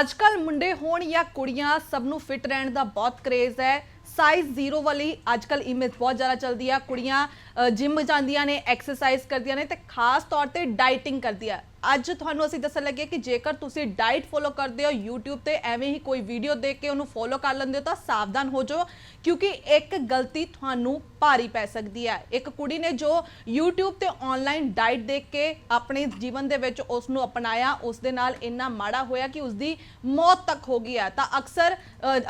ਅੱਜਕੱਲ ਮੁੰਡੇ ਹੋਣ ਜਾਂ ਕੁੜੀਆਂ ਸਭ ਨੂੰ ਫਿਟ ਰਹਿਣ ਦਾ ਬਹੁਤ ਕਰੇਜ਼ ਹੈ। ਸਾਈਜ਼ ਜ਼ੀਰੋ ਵਾਲੀ ਅੱਜਕੱਲ ਇਮੇਜ ਬਹੁਤ ਜ਼ਿਆਦਾ ਚੱਲਦੀ ਆ। ਕੁੜੀਆਂ ਜਿਮ ਜਾਂਦੀਆਂ ਨੇ ਐਕਸਰਸਾਈਜ਼ ਕਰਦੀਆਂ ਨੇ ਤੇ ਖਾਸ ਤੌਰ ਤੇ ਡਾਈਟਿੰਗ ਕਰਦੀਆਂ। ਅੱਜ ਤੁਹਾਨੂੰ ਅਸੀਂ ਦੱਸਣ ਲੱਗੇ ਕਿ ਜੇਕਰ ਤੁਸੀਂ ਡਾਈਟ ਫੋਲੋ ਕਰਦੇ ਹੋ, YouTube ਤੇ ਐਵੇਂ ਹੀ ਕੋਈ ਵੀਡੀਓ ਦੇਖ ਕੇ ਉਹਨੂੰ ਫੋਲੋ ਕਰ ਲੈਂਦੇ ਹੋ, ਤਾਂ ਸਾਵਧਾਨ ਹੋ ਜਾਓ, ਕਿਉਂਕਿ ਇੱਕ ਗਲਤੀ ਤੁਹਾਨੂੰ ਭਾਰੀ ਪੈ ਸਕਦੀ ਹੈ। ਇੱਕ ਕੁੜੀ ਨੇ ਜੋ YouTube ਤੇ ਆਨਲਾਈਨ ਡਾਈਟ ਦੇਖ ਕੇ ਆਪਣੇ ਜੀਵਨ ਦੇ ਵਿੱਚ ਉਸ ਨੂੰ ਅਪਣਾਇਆ ਉਸ ਦੇ ਨਾਲ ਇੰਨਾ ਮਾੜਾ ਹੋਇਆ ਕਿ ਉਸ ਦੀ ਮੌਤ ਤੱਕ ਹੋ ਗਈ ਹੈ। ਤਾਂ ਅਕਸਰ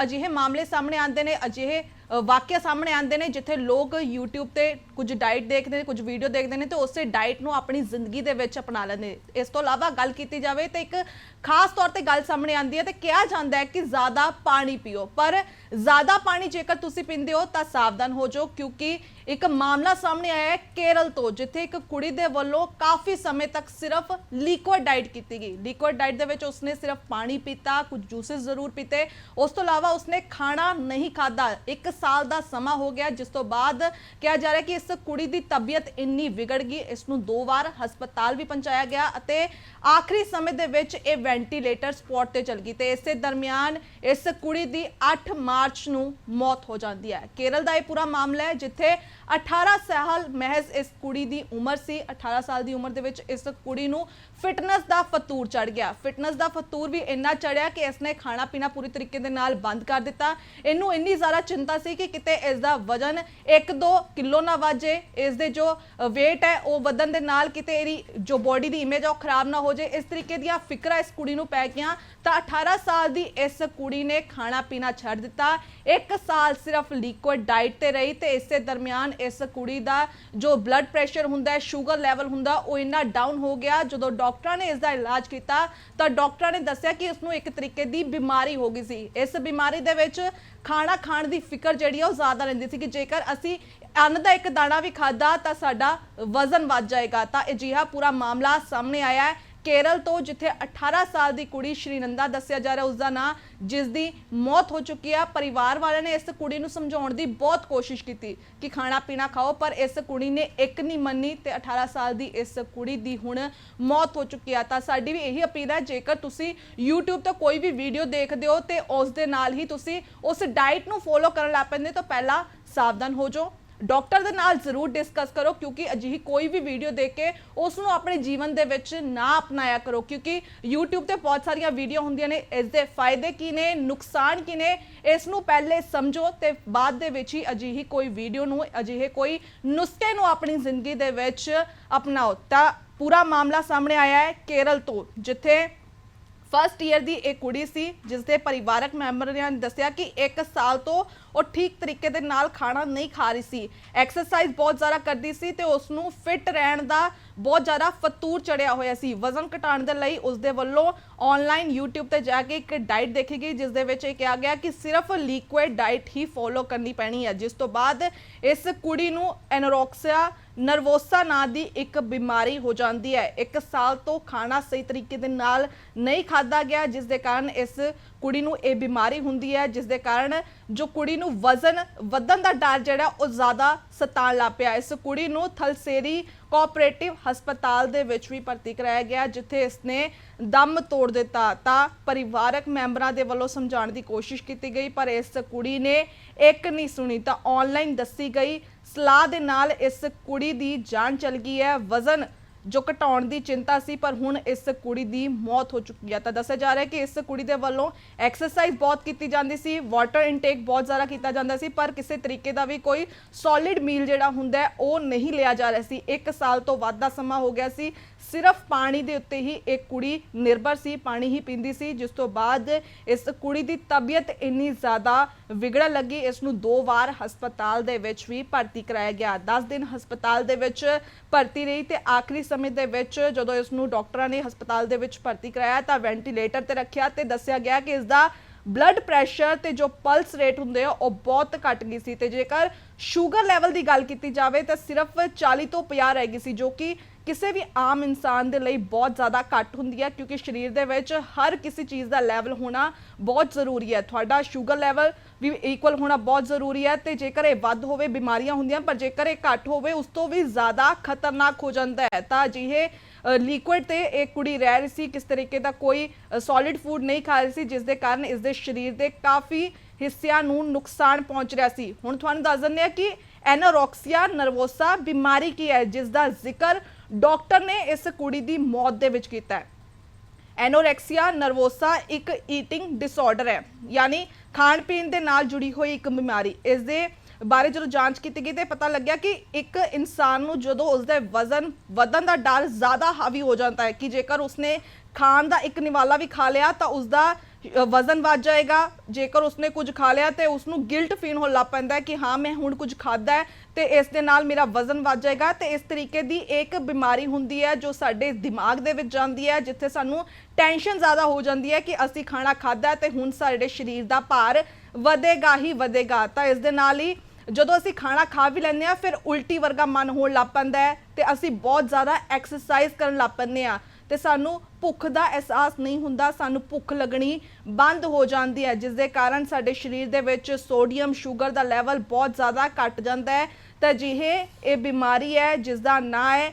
ਅਜਿਹੇ ਮਾਮਲੇ ਸਾਹਮਣੇ ਆਉਂਦੇ ਨੇ, ਅਜਿਹੇ ਵਾਕਿਆ ਸਾਹਮਣੇ ਆਉਂਦੇ ਨੇ, ਜਿੱਥੇ ਲੋਕ YouTube ਤੇ ਕੁਝ ਡਾਈਟ ਦੇਖਦੇ ਨੇ, ਕੁਝ ਵੀਡੀਓ ਦੇਖਦੇ ਨੇ ਤੇ ਉਸੇ ਡਾਈਟ ਨੂੰ ਆਪਣੀ ਜ਼ਿੰਦਗੀ ਦੇ ਵਿੱਚ ਅਪਣਾ ਲੈਂਦੇ ਇਸ ਤੋਂ ਇਲਾਵਾ ਗੱਲ ਕੀਤੀ ਜਾਵੇ ਤੇ ਇੱਕ ਖਾਸ ਤੌਰ ਤੇ ਗੱਲ ਸਾਹਮਣੇ ਆਉਂਦੀ ਹੈ ਤੇ ਕਿਹਾ ਜਾਂਦਾ ਹੈ ਕਿ ਜ਼ਿਆਦਾ ਪਾਣੀ ਪੀਓ। ਪਰ ਜ਼ਿਆਦਾ ਪਾਣੀ ਜੇਕਰ ਤੁਸੀਂ ਪੀਂਦੇ ਹੋ ਤਾਂ ਸਾਵਧਾਨ ਹੋ ਜਾਓ, ਕਿਉਂਕਿ ਇੱਕ ਮਾਮਲਾ ਸਾਹਮਣੇ ਆਇਆ ਹੈ ਕੇਰਲ ਤੋਂ, ਜਿੱਥੇ ਇੱਕ ਕੁੜੀ ਦੇ ਵੱਲੋਂ ਕਾਫੀ ਸਮੇਂ ਤੱਕ ਸਿਰਫ ਲਿਕੁਇਡ ਡਾਈਟ ਕੀਤੀ ਗਈ। ਲਿਕੁਇਡ ਡਾਈਟ ਦੇ ਵਿੱਚ ਉਸਨੇ ਸਿਰਫ ਪਾਣੀ ਪੀਤਾ, ਕੁਝ ਜੂਸਸ ਜ਼ਰੂਰ ਪੀਤੇ। ਉਸ ਤੋਂ ਇਲਾਵਾ ਉਸਨੇ ਖਾਣਾ ਨਹੀਂ ਖਾਦਾ ਇੱਕ ਸਾਲ ਦਾ ਸਮਾਂ ਹੋ ਗਿਆ, ਜਿਸ ਤੋਂ ਬਾਅਦ ਕਿਹਾ ਜਾ ਰਿਹਾ ਕਿ ਇਸ ਕੁੜੀ ਦੀ ਤਬੀਅਤ ਇੰਨੀ ਵਿਗੜ ਗਈ, ਇਸ ਨੂੰ ਦੋ ਵਾਰ ਹਸਪਤਾਲ ਵੀ ਪਹੁੰਚਾਇਆ ਗਿਆ ਅਤੇ ਆਖਰੀ ਸਮੇਂ ਦੇ ਵਿੱਚ ਇਹ ਵੈਂਟੀਲੇਟਰ ਸਪੋਰਟ ਤੇ ਚਲ ਗਈ ਤੇ ਇਸੇ ਦਰਮਿਆਨ ਇਸ ਕੁੜੀ ਦੀ 8 ਮਾਰਚ ਨੂੰ ਮੌਤ ਹੋ ਜਾਂਦੀ ਹੈ। ਕੇਰਲ ਦਾ ਇਹ ਪੂਰਾ ਮਾਮਲਾ ਹੈ, ਜਿੱਥੇ 18 ਸਾਲ ਮਹਿਜ਼ ਇਸ ਕੁੜੀ ਦੀ ਉਮਰ ਸੀ। 18 ਸਾਲ ਦੀ ਉਮਰ ਦੇ ਵਿੱਚ ਇਸ ਕੁੜੀ ਨੂੰ ਫਿਟਨੈਸ ਦਾ ਫਤੂਰ ਚੜ ਗਿਆ। ਫਿਟਨੈਸ ਦਾ ਫਤੂਰ ਵੀ ਇੰਨਾ ਚੜਿਆ ਕਿ ਇਸਨੇ ਖਾਣਾ ਪੀਣਾ ਪੂਰੀ ਤਰੀਕੇ ਦੇ ਨਾਲ ਬੰਦ ਕਰ ਦਿੱਤਾ। ਇਹਨੂੰ ਇੰਨੀ ਜ਼ਿਆਦਾ ਚਿੰਤਾ ਸੀ ਕਿ ਕਿਤੇ ਇਸ ਦਾ ਵਜ਼ਨ 1-2 ਕਿਲੋ ਨਾ ਵਾਜੇ, ਇਸ ਦੇ ਜੋ weight ਹੈ, ਉਹ ਵਧਣ ਦੇ ਨਾਲ ਕਿਤੇ ਇਹਦੀ ਜੋ ਬੋਡੀ ਦੀ ਇਮੇਜ ਆ, ਉਹ ਖਰਾਬ ਨਾ ਹੋ ਜਾਏ ਇਸ ਤਰੀਕੇ ਦੀਆਂ ਫਿਕਰਾਂ ਇਸ ਕੁੜੀ ਨੂੰ ਪੈ ਗਈਆਂ, ਤਾਂ 18 ਸਾਲ ਦੀ ਇਸ ਕੁੜੀ ਨੇ ਖਾਣਾ ਪੀਣਾ ਛੱਡ ਦਿੱਤਾ। ਇੱਕ ਸਾਲ ਸਿਰਫ ਲਿਕੁਇਡ ਡਾਈਟ ਤੇ ਰਹੀ ਤੇ ਇਸੇ ਦਰਮਿਆਨ ਇਸ ਕੁੜੀ ਦਾ ਜੋ ਬਲੱਡ ਪ੍ਰੈਸ਼ਰ ਹੁੰਦਾ ਹੈ ਸ਼ੂਗਰ ਲੈਵਲ ਹੁੰਦਾ, ਉਹ ਇੰਨਾ ਡਾਊਨ ਹੋ ਗਿਆ। ਜਦੋਂ ਡਾਕਟਰਾਂ ਨੇ ਇਸ ਦਾ ਇਲਾਜ ਕੀਤਾ, ਤਾਂ ਡਾਕਟਰਾਂ ਨੇ ਦੱਸਿਆ ਕਿ ਇਸ ਨੂੰ ਇੱਕ ਤਰੀਕੇ ਦੀ ਬਿਮਾਰੀ ਹੋ ਗਈ ਸੀ। ਇਸ ਬਿਮਾਰੀ ਦੇ ਵਿੱਚ ਖਾਣਾ ਖਾਣ ਦੀ ਫਿਕਰ ਜਿਹੜੀ ਆ ਉਹ ਜ਼ਿਆਦਾ ਰਹਿੰਦੀ ਸੀ ਕਿ ਜੇਕਰ ਅਸੀਂ ਅੰਨ ਦਾ ਇੱਕ ਦਾਣਾ ਵੀ ਖਾਦਾ ਤਾਂ ਸਾਡਾ ਵਜ਼ਨ ਵੱਧ ਜਾਏਗਾ। ਤਾਂ ਅਜਿਹਾ ਪੂਰਾ ਮਾਮਲਾ ਸਾਹਮਣੇ ਆਇਆ ਹੈ। ਕੇਰਲ ਤੋਂ, ਜਿੱਥੇ 18 ਸਾਲ ਦੀ ਕੁੜੀ ਸ਼੍ਰੀਨੰਦਾ ਦੱਸਿਆ ਜਾ ਰਿਹਾ ਉਸ ਦਾ ਨਾਂ ਜਿਸ ਦੀ ਮੌਤ ਹੋ ਚੁੱਕੀ ਆ। ਪਰਿਵਾਰ ਵਾਲਿਆਂ ਨੇ ਇਸ ਕੁੜੀ ਨੂੰ ਸਮਝਾਉਣ ਦੀ ਬਹੁਤ ਕੋਸ਼ਿਸ਼ ਕੀਤੀ ਕਿ ਖਾਣਾ ਪੀਣਾ ਖਾਓ, ਪਰ ਇਸ ਕੁੜੀ ਨੇ ਇੱਕ ਨਹੀਂ ਮੰਨੀ ਤੇ 18 ਸਾਲ ਦੀ ਇਸ ਕੁੜੀ ਦੀ ਹੁਣ ਮੌਤ ਹੋ ਚੁੱਕੀ ਆ। ਤਾਂ ਸਾਡੀ ਵੀ ਇਹੀ ਅਪੀਲ ਹੈ, ਜੇਕਰ ਤੁਸੀਂ YouTube ਤੋਂ ਕੋਈ ਵੀ ਵੀਡੀਓ ਦੇਖਦੇ ਹੋ ਤੇ ਉਸ ਦੇ ਨਾਲ ਹੀ ਤੁਸੀਂ ਉਸ ਡਾਈਟ ਨੂੰ ਫੋਲੋ ਕਰਨ ਲੱਗ ਪੈਂਦੇ, ਤਾਂ ਪਹਿਲਾਂ ਸਾਵਧਾਨ ਹੋ ਜਾਓ। ਡਾਕਟਰ ਦੇ ਨਾਲ ਜ਼ਰੂਰ ਡਿਸਕਸ ਕਰੋ, ਕਿਉਂਕਿ ਅਜਿਹੀ ਕੋਈ ਵੀ ਵੀਡੀਓ ਦੇਖ ਕੇ ਉਸ ਨੂੰ ਆਪਣੇ ਜੀਵਨ ਦੇ ਵਿੱਚ ਨਾ ਅਪਣਾਇਆ ਕਰੋ, ਕਿਉਂਕਿ YouTube ਤੇ ਬਹੁਤ ਸਾਰੀਆਂ ਵੀਡੀਓ ਹੁੰਦੀਆਂ ਨੇ ਇਸ ਦੇ ਫਾਇਦੇ ਕੀ ਨੇ, ਨੁਕਸਾਨ ਕੀ ਨੇ ਇਸ ਨੂੰ ਪਹਿਲੇ ਸਮਝੋ ਤੇ ਬਾਅਦ ਦੇ ਵਿੱਚ ਹੀ ਅਜਿਹੀ ਕੋਈ ਵੀਡੀਓ ਨੂੰ, ਅਜਿਹੇ ਕੋਈ ਨੁਸਖੇ ਨੂੰ ਆਪਣੀ ਜ਼ਿੰਦਗੀ ਦੇ ਵਿੱਚ ਅਪਣਾਓ। ਤਾਂ ਪੂਰਾ ਮਾਮਲਾ ਸਾਹਮਣੇ ਆਇਆ ਹੈ ਕੇਰਲ ਤੋਂ, ਜਿੱਥੇ ਫਸਟ ਈਅਰ ਦੀ ਇੱਕ ਕੁੜੀ ਸੀ ਜਿਸ ਦੇ ਪਰਿਵਾਰਕ ਮੈਂਬਰਾਂ ਨੇ ਦੱਸਿਆ ਕਿ 1 ਸਾਲ ਤੋਂ ਉਹ ਠੀਕ ਤਰੀਕੇ ਦੇ ਨਾਲ ਖਾਣਾ ਨਹੀਂ ਖਾ ਰਹੀ ਸੀ। ਐਕਸਰਸਾਈਜ਼ ਬਹੁਤ ਜ਼ਿਆਦਾ ਕਰਦੀ ਸੀ ਤੇ ਉਸ ਨੂੰ ਫਿਟ ਰਹਿਣ ਦਾ ਬਹੁਤ ਜ਼ਿਆਦਾ ਫਤੂਰ ਚੜਿਆ ਹੋਇਆ ਸੀ। ਵਜ਼ਨ ਘਟਾਉਣ ਦੇ ਲਈ ਉਸ ਦੇ ਵੱਲੋਂ ਆਨਲਾਈਨ YouTube ਤੇ ਜਾ ਕੇ ਇੱਕ ਡਾਈਟ ਦੇਖੀ ਗਈ ਜਿਸ ਦੇ ਵਿੱਚ ਇਹ ਕਿਹਾ ਗਿਆ ਕਿ ਸਿਰਫ ਲਿਕੁਇਡ ਡਾਈਟ ਹੀ ਫੋਲੋ ਕਰਨੀ ਪੈਣੀ ਹੈ, ਜਿਸ ਤੋਂ ਬਾਅਦ ਇਸ ਕੁੜੀ ਨੂੰ ਐਨੋਰੈਕਸੀਆ ਨਰਵੋਸਾ ਨਾਂ ਦੀ ਇੱਕ ਬਿਮਾਰੀ ਹੋ ਜਾਂਦੀ ਹੈ। ਇੱਕ ਸਾਲ ਤੋਂ ਖਾਣਾ ਸਹੀ ਤਰੀਕੇ ਦੇ ਨਾਲ ਨਹੀਂ ਖਾਦਾ ਗਿਆ ਜਿਸ ਦੇ ਕਾਰਨ ਇਸ ਕੁੜੀ ਨੂੰ ਇਹ ਬਿਮਾਰੀ ਹੁੰਦੀ ਹੈ ਜਿਸ ਦੇ ਕਾਰਨ ਜੋ ਕੁੜੀ ਨੂੰ ਵਜ਼ਨ ਵਧਣ ਦਾ ਡਰ ਜਿਹੜਾ, ਉਹ ਜ਼ਿਆਦਾ ਸਤਾਉਣ ਲੱਗ ਪਿਆ। ਇਸ ਕੁੜੀ ਨੂੰ ਥਲਸੇਰੀ ਕੋਆਪਰੇਟਿਵ ਹਸਪਤਾਲ ਦੇ ਵਿੱਚ ਵੀ ਭਰਤੀ ਕਰਾਇਆ ਗਿਆ, ਜਿੱਥੇ ਇਸਨੇ ਦਮ ਤੋੜ ਦਿੱਤਾ। ਤਾਂ ਪਰਿਵਾਰਕ ਮੈਂਬਰਾਂ ਦੇ ਵੱਲੋਂ ਸਮਝਾਉਣ ਦੀ ਕੋਸ਼ਿਸ਼ ਕੀਤੀ ਗਈ, ਪਰ ਇਸ ਕੁੜੀ ਨੇ ਇੱਕ ਨਹੀਂ ਸੁਣੀ। ਤਾਂ ਆਨਲਾਈਨ ਦੱਸੀ ਗਈ ਸਲਾਹ ਦੇ ਨਾਲ ਇਸ ਕੁੜੀ ਦੀ ਜਾਨ ਚਲ ਗਈ ਹੈ। ਵਜ਼ਨ ਜੋ ਘਟਾਉਣ ਦੀ ਚਿੰਤਾ ਸੀ, ਪਰ ਹੁਣ ਇਸ ਕੁੜੀ ਦੀ ਮੌਤ ਹੋ ਚੁੱਕੀ ਹੈ। ਤਾਂ ਦੱਸਿਆ ਜਾ ਰਿਹਾ ਹੈ ਕਿ ਇਸ ਕੁੜੀ ਦੇ ਵੱਲੋਂ ਐਕਸਰਸਾਈਜ਼ ਬਹੁਤ ਕੀਤੀ ਜਾਂਦੀ ਸੀ ਵਾਟਰ ਇਨਟੇਕ ਬਹੁਤ ਜ਼ਿਆਦਾ ਕੀਤਾ ਜਾਂਦਾ ਸੀ, ਪਰ ਕਿਸੇ ਤਰੀਕੇ ਦਾ ਵੀ ਕੋਈ ਸੋਲਿਡ ਮੀਲ ਜਿਹੜਾ ਹੁੰਦਾ ਉਹ ਨਹੀਂ ਲਿਆ ਜਾ ਰਿਹਾ ਸੀ। 1 ਸਾਲ ਤੋਂ ਵੱਧ ਦਾ ਸਮਾਂ ਹੋ ਗਿਆ ਸੀ। ਸਿਰਫ ਪਾਣੀ ਦੇ ਉੱਤੇ ਹੀ ਇੱਕ ਕੁੜੀ ਨਿਰਭਰ ਸੀ, ਪਾਣੀ ਹੀ ਪੀਂਦੀ ਸੀ, ਜਿਸ ਤੋਂ ਬਾਅਦ ਇਸ ਕੁੜੀ ਦੀ ਤਬੀਅਤ ਇੰਨੀ ਜ਼ਿਆਦਾ ਵਿਗੜਨ ਲੱਗੀ। ਇਸ ਨੂੰ ਦੋ ਵਾਰ ਹਸਪਤਾਲ ਦੇ ਵਿੱਚ ਵੀ ਭਰਤੀ ਕਰਾਇਆ ਗਿਆ। 10 ਦਿਨ ਹਸਪਤਾਲ ਦੇ ਵਿੱਚ ਭਰਤੀ ਰਹੀ ਤੇ ਆਖਰੀ ਸਮੇਂ ਦੇ ਵਿੱਚ ਜਦੋਂ ਇਸ ਨੂੰ ਡਾਕਟਰਾਂ ਨੇ ਹਸਪਤਾਲ ਦੇ ਵਿੱਚ ਭਰਤੀ ਕਰਾਇਆ ਤਾਂ ਵੈਂਟੀਲੇਟਰ ਤੇ ਰੱਖਿਆ ਤੇ ਦੱਸਿਆ ਗਿਆ ਕਿ ਇਸ ਦਾ ਬਲੱਡ ਪ੍ਰੈਸ਼ਰ ਤੇ ਜੋ ਪਲਸ ਰੇਟ ਹੁੰਦੇ ਆ, ਉਹ ਬਹੁਤ ਘਟ ਗਈ ਸੀ ਤੇ ਜੇਕਰ ਸ਼ੂਗਰ ਲੈਵਲ ਦੀ ਗੱਲ ਕੀਤੀ ਜਾਵੇ ਤਾਂ ਸਿਰਫ 40 ਤੋਂ 50 ਰਹਿ ਗਈ ਸੀ, ਜੋ ਕਿ ਕਿਸੇ ਵੀ ਆਮ ਇਨਸਾਨ ਦੇ ਲਈ ਬਹੁਤ ਜ਼ਿਆਦਾ ਘੱਟ ਹੁੰਦੀ ਹੈ, ਕਿਉਂਕਿ ਸਰੀਰ ਦੇ ਵਿੱਚ ਹਰ ਕਿਸੇ ਚੀਜ਼ ਦਾ ਲੈਵਲ ਹੋਣਾ ਬਹੁਤ ਜ਼ਰੂਰੀ ਹੈ। ਤੁਹਾਡਾ ਸ਼ੂਗਰ ਲੈਵਲ ਵੀ ਇਕੁਅਲ ਹੋਣਾ ਬਹੁਤ ਜ਼ਰੂਰੀ ਹੈ ਤੇ ਜੇਕਰ ਇਹ ਵੱਧ ਹੋਵੇ, ਬਿਮਾਰੀਆਂ ਹੁੰਦੀਆਂ, ਪਰ ਜੇਕਰ ਇਹ ਘੱਟ ਹੋਵੇ, ਉਸ ਤੋਂ ਵੀ ਜ਼ਿਆਦਾ ਖਤਰਨਾਕ ਹੋ ਜਾਂਦਾ ਹੈ। ਤਾਂ ਅਜਿਹੇ ਲਿਕੁਇਡ ਤੇ ਇਹ ਕੁੜੀ ਰਹਿ ਰਹੀ ਸੀ, ਕਿਸ ਤਰੀਕੇ ਦਾ ਕੋਈ ਸੋਲਿਡ ਫੂਡ ਨਹੀਂ ਖਾ ਰਹੀ ਸੀ, ਜਿਸ ਦੇ ਕਾਰਨ ਇਸ ਦੇ ਸਰੀਰ ਦੇ ਕਾਫੀ ਹਿੱਸਿਆਂ ਨੂੰ ਨੁਕਸਾਨ ਪਹੁੰਚ ਰਿਹਾ ਸੀ। ਹੁਣ ਤੁਹਾਨੂੰ ਦੱਸ ਦਿੰਦੇ ਆ ਕਿ ਐਨੋਰੋਕਸੀਆ ਨਰਵੋਸਾ ਬਿਮਾਰੀ ਕੀ ਹੈ ਜਿਸ ਦਾ ਜ਼ਿਕਰ ਡਾਕਟਰ ਨੇ ਇਸ ਕੁੜੀ ਦੀ ਮੌਤ ਦੇ ਵਿੱਚ ਕੀਤਾ ਹੈ। ਐਨੋਰੈਕਸੀਆ ਨਰਵੋਸਾ ਇੱਕ ਈਟਿੰਗ ਡਿਸਆਰਡਰ ਹੈ ਯਾਨੀ ਖਾਣ ਪੀਣ ਦੇ ਨਾਲ ਜੁੜੀ ਹੋਈ ਇੱਕ ਬਿਮਾਰੀ। ਇਸ ਦੇ ਬਾਰੇ ਜਦੋਂ ਜਾਂਚ ਕੀਤੀ ਗਈ ਤੇ ਪਤਾ ਲੱਗਿਆ ਕਿ ਇੱਕ ਇਨਸਾਨ ਨੂੰ ਜਦੋਂ ਉਸਦਾ ਵਜ਼ਨ ਵਧਣ ਦਾ ਡਰ ਜ਼ਿਆਦਾ ਹਾਵੀ ਹੋ ਜਾਂਦਾ ਹੈ ਕਿ ਜੇਕਰ ਉਸਨੇ ਖਾਣ ਦਾ ਇੱਕ ਨਿਵਾਲਾ ਵੀ ਖਾ ਲਿਆ ਤਾਂ ਉਸਦਾ ਅ, ਵਜ਼ਨ ਵੱਧ ਜਾਏਗਾ। ਜੇਕਰ ਉਸਨੇ ਕੁਝ ਖਾ ਲਿਆ ਤੇ ਉਸ ਨੂੰ ਗਿਲਟ ਫੀਲ ਹੋਣ ਲੱਗ ਪੈਂਦਾ ਹੈ ਕਿ ਹਾਂ, ਮੈਂ ਹੁਣ ਕੁਝ ਖਾਦਾ ਹੈ ਤੇ ਇਸ ਦੇ ਨਾਲ ਮੇਰਾ ਵਜ਼ਨ ਵੱਧ ਜਾਏਗਾ। ਤੇ ਇਸ ਤਰੀਕੇ ਦੀ ਇੱਕ ਬਿਮਾਰੀ ਹੁੰਦੀ ਹੈ ਜੋ ਸਾਡੇ ਦਿਮਾਗ ਦੇ ਵਿੱਚ ਜਾਂਦੀ ਹੈ, ਜਿੱਥੇ ਸਾਨੂੰ ਟੈਨਸ਼ਨ ਜ਼ਿਆਦਾ ਹੋ ਜਾਂਦੀ ਹੈ ਕਿ ਅਸੀਂ ਖਾਣਾ ਖਾਦਾ ਹੈ ਤੇ ਹੁਣ ਸਾਡੇ ਸਰੀਰ ਦਾ ਭਾਰ ਵਧੇਗਾ ਹੀ ਵਧੇਗਾ। ਤਾਂ ਇਸ ਦੇ ਨਾਲ ਹੀ ਜਦੋਂ ਅਸੀਂ ਖਾਣਾ ਖਾ ਵੀ ਲੈਂਦੇ ਆ ਫਿਰ ਉਲਟੀ ਵਰਗਾ ਮਨ ਹੋਣ ਲੱਗ ਪੈਂਦਾ ਹੈ ਤੇ ਅਸੀਂ ਬਹੁਤ ਜ਼ਿਆਦਾ ਐਕਸਰਸਾਈਜ਼ ਕਰਨ ਲੱਗ ਪੈਂਦੇ ਆ ਤੇ ਸਾਨੂੰ ਭੁੱਖ ਦਾ ਅਹਿਸਾਸ ਨਹੀਂ ਹੁੰਦਾ, ਸਾਨੂੰ ਭੁੱਖ ਲੱਗਣੀ ਬੰਦ ਹੋ ਜਾਂਦੀ ਹੈ ਜਿਸ ਦੇ ਕਾਰਨ ਸਾਡੇ ਸਰੀਰ ਦੇ ਵਿੱਚ ਸੋਡੀਅਮ, ਸ਼ੂਗਰ ਦਾ ਲੈਵਲ ਬਹੁਤ ਜ਼ਿਆਦਾ ਘਟ ਜਾਂਦਾ ਹੈ। ਤਾਂ ਜਿਹੇ ਇਹ ਬਿਮਾਰੀ ਹੈ ਜਿਸ ਦਾ ਨਾਂ ਹੈ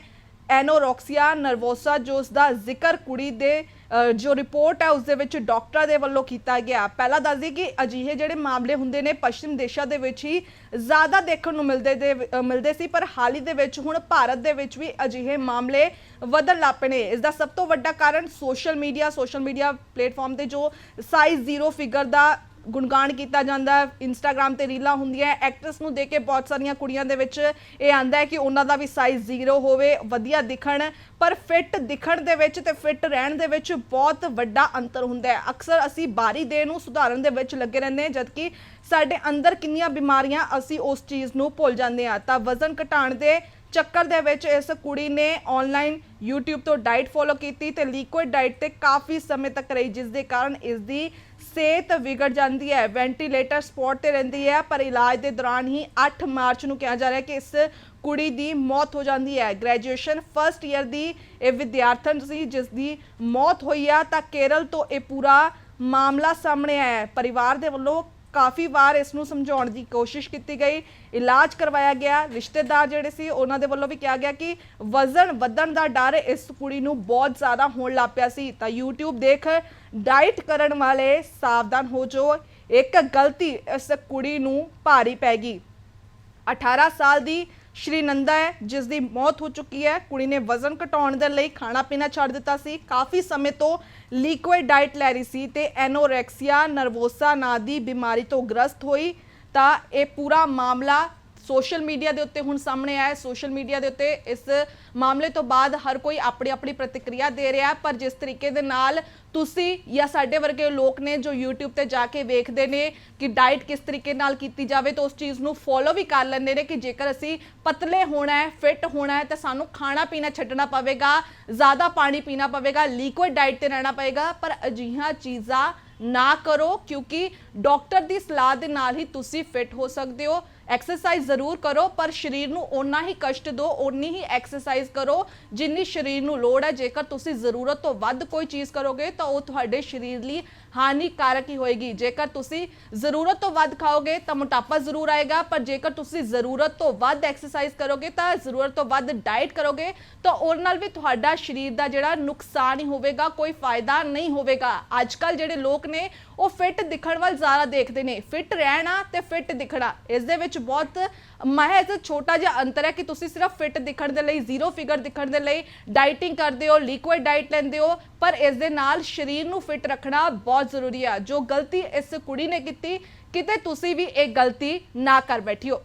ਐਨੋਰੋਕਸੀਆ ਨਰਵੋਸਾ, ਜੋ ਉਸ ਦਾ ਜ਼ਿਕਰ ਕੁੜੀ ਦੇ ਜੋ ਰਿਪੋਰਟ ਹੈ, ਉਸ ਦੇ ਵਿੱਚ ਡਾਕਟਰਾਂ ਦੇ ਵੱਲੋਂ ਕੀਤਾ ਗਿਆ। ਪਹਿਲਾਂ ਦੱਸ ਦਈਏ ਕਿ ਅਜਿਹੇ ਜਿਹੜੇ ਮਾਮਲੇ ਹੁੰਦੇ ਨੇ, ਪੱਛਮ ਦੇਸ਼ਾਂ ਦੇ ਵਿੱਚ ਹੀ ਜ਼ਿਆਦਾ ਦੇਖਣ ਨੂੰ ਮਿਲਦੇ ਦੇ ਮਿਲਦੇ ਸੀ, ਪਰ ਹਾਲ ਹੀ ਦੇ ਵਿੱਚ ਹੁਣ ਭਾਰਤ ਦੇ ਵਿੱਚ ਵੀ ਅਜਿਹੇ ਮਾਮਲੇ ਵਧਣ ਲੱਗ ਪਏ ਨੇ। ਇਸ ਦਾ ਸਭ ਤੋਂ ਵੱਡਾ ਕਾਰਨ social media social media platform ਤੇ ਜੋ ਸਾਈਜ਼ ਜ਼ੀਰੋ ਫਿਗਰ ਦਾ ਗੁਣਗਾਨ ਕੀਤਾ ਜਾਂਦਾ ਹੈ। ਇੰਸਟਾਗ੍ਰam ਤੇ ਰੀਲਾਂ ਹੁੰਦੀਆਂ ਐਕਟਰਸ ਨੂੰ ਦੇਖ ਕੇ ਬਹੁਤ ਸਾਰੀਆਂ ਕੁੜੀਆਂ ਦੇ ਵਿੱਚ ਇਹ ਆਂਦਾ ਹੈ ਕਿ ਉਹਨਾਂ ਦਾ ਵੀ ਸਾਈਜ਼ ਜ਼ੀਰੋ ਹੋਵੇ, ਵਧੀਆ ਦਿਖਣ, ਪਰ ਫਿੱਟ ਦਿਖਣ ਦੇ ਵਿੱਚ ਤੇ ਫਿੱਟ ਰਹਿਣ ਦੇ ਵਿੱਚ ਬਹੁਤ ਵੱਡਾ ਅੰਤਰ ਹੁੰਦਾ ਹੈ। ਅਕਸਰ ਅਸੀਂ ਬਾਹਰੀ ਦੇਹ ਨੂੰ ਸੁਧਾਰਨ ਦੇ ਵਿੱਚ ਲੱਗੇ ਰਹਿੰਦੇ ਹਾਂ, ਜਦਕਿ ਸਾਡੇ ਅੰਦਰ ਕਿੰਨੀਆਂ ਬਿਮਾਰੀਆਂ ਅਸੀਂ ਉਸ ਚੀਜ਼ ਨੂੰ ਭੁੱਲ ਜਾਂਦੇ ਹਾਂ। ਤਾਂ ਵਜ਼ਨ ਘਟਾਉਣ ਦੇ ਚੱਕਰ ਦੇ ਵਿੱਚ ਇਸ ਕੁੜੀ ਨੇ ਆਨਲਾਈਨ YouTube ਤੋਂ ਡਾਈਟ ਫੋਲੋ ਕੀਤੀ ਤੇ ਲਿਕੁਇਡ ਡਾਈਟ ਤੇ ਕਾਫੀ ਸਮੇਂ ਤੱਕ ਰਹੀ, ਜਿਸ ਦੇ ਕਾਰਨ ਇਸ ਦੀ ਸਿਹਤ ਵਿਗੜ ਜਾਂਦੀ ਹੈ ਵੈਂਟੀਲੇਟਰ ਸਪੋਰਟ ਤੇ ਰਹਿੰਦੀ ਹੈ, ਪਰ ਇਲਾਜ ਦੇ ਦੌਰਾਨ ਹੀ 8 ਮਾਰਚ ਨੂੰ ਕਿਹਾ ਜਾ ਰਿਹਾ ਕਿ ਇਸ ਕੁੜੀ ਦੀ ਮੌਤ ਹੋ ਜਾਂਦੀ ਹੈ। ਗ੍ਰੈਜੂਏਸ਼ਨ ਫਰਸਟ ਈਅਰ ਦੀ ਇਹ ਵਿਦਿਆਰਥਣ ਸੀ ਜਿਸ ਦੀ ਮੌਤ ਹੋਈ ਆ, ਤਾਂ ਕੇਰਲ ਤੋਂ ਇਹ ਪੂਰਾ ਮਾਮਲਾ ਸਾਹਮਣੇ ਆਇਆ ਹੈ। ਪਰਿਵਾਰ ਦੇ ਵੱਲੋਂ ਕਾਫੀ ਵਾਰ ਇਸ ਨੂੰ ਸਮਝਾਉਣ ਦੀ ਕੋਸ਼ਿਸ਼ ਕੀਤੀ ਗਈ। ਇਲਾਜ ਕਰਵਾਇਆ ਗਿਆ। ਰਿਸ਼ਤੇਦਾਰ ਜਿਹੜੇ ਸੀ, ਉਹਨਾਂ ਦੇ ਵੱਲੋਂ ਵੀ ਕਿਹਾ ਗਿਆ ਕਿ ਵਜ਼ਨ ਵਧਣ ਦਾ ਡਰ ਇਸ ਕੁੜੀ ਨੂੰ ਬਹੁਤ ਜ਼ਿਆਦਾ ਹੋਣ ਲੱਗ ਪਿਆ ਸੀ। ਤਾਂ YouTube ਦੇਖ ਡਾਈਟ ਕਰਨ ਵਾਲੇ ਸਾਵਧਾਨ ਹੋ ਜਾਓ। ਇੱਕ ਗਲਤੀ ਇਸ ਕੁੜੀ ਨੂੰ ਭਾਰੀ ਪੈ ਗਈ। 18 ਸਾਲ ਦੀ ਸ਼੍ਰੀ ਨੰਦਾ ਹੈ, ਜਿਸ ਦੀ ਮੌਤ ਹੋ ਚੁੱਕੀ ਹੈ। ਕੁੜੀ ਨੇ ਵਜ਼ਨ ਘਟਾਉਣ ਦੇ ਲਈ ਖਾਣਾ ਪੀਣਾ ਛੱਡ ਦਿੱਤਾ ਸੀ। ਕਾਫੀ ਸਮੇਂ ਤੋਂ ਲਿਕੁਇਡ ਡਾਈਟ ਲੈ ਰਹੀ ਸੀ ਤੇ ਐਨੋਰੈਕਸੀਆ ਨਰਵੋਸਾ ਨਾਂ ਦੀ ਬਿਮਾਰੀ ਤੋਂ ਗ੍ਰਸਤ ਹੋਈ। ਤਾਂ ਇਹ ਪੂਰਾ ਮਾਮਲਾ ਸੋਸ਼ਲ ਮੀਡੀਆ ਦੇ ਉੱਤੇ ਹੁਣ ਸਾਹਮਣੇ ਆਇਆ ਸੋਸ਼ਲ ਮੀਡੀਆ ਦੇ ਉੱਤੇ ਇਸ ਮਾਮਲੇ ਤੋਂ ਬਾਅਦ ਹਰ ਕੋਈ ਆਪਣੀ ਆਪਣੀ ਪ੍ਰਤੀਕਿਰਿਆ ਦੇ ਰਿਹਾ ਪਰ ਜਿਸ ਤਰੀਕੇ ਦੇ ਨਾਲ ਤੁਸੀਂ ਜਾਂ ਸਾਡੇ ਵਰਗੇ ਲੋਕ ਨੇ ਜੋ YouTube ਤੇ ਜਾ ਕੇ ਵੇਖਦੇ ਨੇ ਕਿ ਡਾਈਟ ਕਿਸ ਤਰੀਕੇ ਨਾਲ ਕੀਤੀ ਜਾਵੇ, ਤਾਂ ਉਸ ਚੀਜ਼ ਨੂੰ ਫੋਲੋ ਵੀ ਕਰ ਲੈਂਦੇ ਨੇ ਕਿ ਜੇਕਰ ਅਸੀਂ ਪਤਲੇ ਹੋਣਾ ਹੈ ਫਿੱਟ ਹੋਣਾ ਹੈ, ਤਾਂ ਸਾਨੂੰ ਖਾਣਾ ਪੀਣਾ ਛੱਡਣਾ ਪਵੇਗਾ, ਜ਼ਿਆਦਾ ਪਾਣੀ ਪੀਣਾ ਪਵੇਗਾ ਲਿਕੁਇਡ ਡਾਈਟ ਤੇ ਰਹਿਣਾ ਪਵੇਗਾ। ਪਰ ਅਜਿਹੀਆਂ ਚੀਜ਼ਾਂ ਨਾ ਕਰੋ, ਕਿਉਂਕਿ ਡਾਕਟਰ ਦੀ ਸਲਾਹ ਦੇ ਨਾਲ ਹੀ ਤੁਸੀਂ ਫਿੱਟ ਹੋ ਸਕਦੇ ਹੋ। ਐਕਸਰਸਾਈਜ਼ ਜ਼ਰੂਰ ਕਰੋ, ਪਰ ਸਰੀਰ ਨੂੰ ਓਨਾ ਹੀ ਕਸ਼ਟ ਦਿਓ ਓਨੀ ਹੀ ਐਕਸਰਸਾਈਜ਼ ਕਰੋ ਜਿੰਨੀ ਸਰੀਰ ਨੂੰ ਲੋੜ ਹੈ। ਜੇਕਰ ਤੁਸੀਂ ਜ਼ਰੂਰਤ ਤੋਂ ਵੱਧ ਕੋਈ ਚੀਜ਼ ਕਰੋਗੇ, ਤਾਂ ਉਹ ਤੁਹਾਡੇ ਸਰੀਰ ਲਈ ਹਾਨੀਕਾਰਕ ਹੀ ਹੋਏਗੀ। ਜੇਕਰ ਤੁਸੀਂ ਜ਼ਰੂਰਤ ਤੋਂ ਵੱਧ ਖਾਓਗੇ, ਤਾਂ ਮੋਟਾਪਾ ਜ਼ਰੂਰ ਆਏਗਾ, ਪਰ ਜੇਕਰ ਤੁਸੀਂ ਜ਼ਰੂਰਤ ਤੋਂ ਵੱਧ ਐਕਸਰਸਾਈਜ਼ ਕਰੋਗੇ, ਤਾਂ ਜ਼ਰੂਰਤ ਤੋਂ ਵੱਧ ਡਾਈਟ ਕਰੋਗੇ, ਤਾਂ ਉਹਦੇ ਨਾਲ ਵੀ ਤੁਹਾਡਾ ਸਰੀਰ ਦਾ ਜਿਹੜਾ ਨੁਕਸਾਨ ਹੀ ਹੋਵੇਗਾ, ਕੋਈ ਫਾਇਦਾ ਨਹੀਂ ਹੋਵੇਗਾ। ਅੱਜ ਕੱਲ ਜਿਹੜੇ ਲੋਕ ਨੇ, ਉਹ ਫਿੱਟ ਦਿਖਣ ਵੱਲ ਜ਼ਿਆਦਾ ਦੇਖਦੇ ਨੇ। ਫਿੱਟ ਰਹਿਣਾ ਤੇ ਫਿੱਟ ਦਿਖਣਾ, ਇਸ ਦੇ ਵਿੱਚ ਵਿੱਚ ਬਹੁਤ ਮਹਿਜ਼ ਛੋਟਾ ਜਿਹਾ ਅੰਤਰ ਹੈ ਕਿ ਤੁਸੀਂ ਸਿਰਫ ਫਿੱਟ ਦਿਖਣ ਦੇ ਲਈ ਜ਼ੀਰੋ ਫਿਗਰ ਦਿਖਣ ਦੇ ਲਈ ਡਾਈਟਿੰਗ ਕਰਦੇ ਹੋ ਲਿਕੁਇਡ ਡਾਈਟ ਲੈਂਦੇ ਹੋ, ਪਰ ਇਸ ਦੇ ਨਾਲ ਸਰੀਰ ਨੂੰ ਫਿੱਟ ਰੱਖਣਾ ਬਹੁਤ ਜ਼ਰੂਰੀ ਹੈ ਜੋ ਗਲਤੀ ਇਸ ਕੁੜੀ ਨੇ ਕੀਤੀ, ਕਿਤੇ ਤੁਸੀਂ ਵੀ ਇਹ ਗਲਤੀ ਨਾ ਕਰ ਬੈਠਿਓ।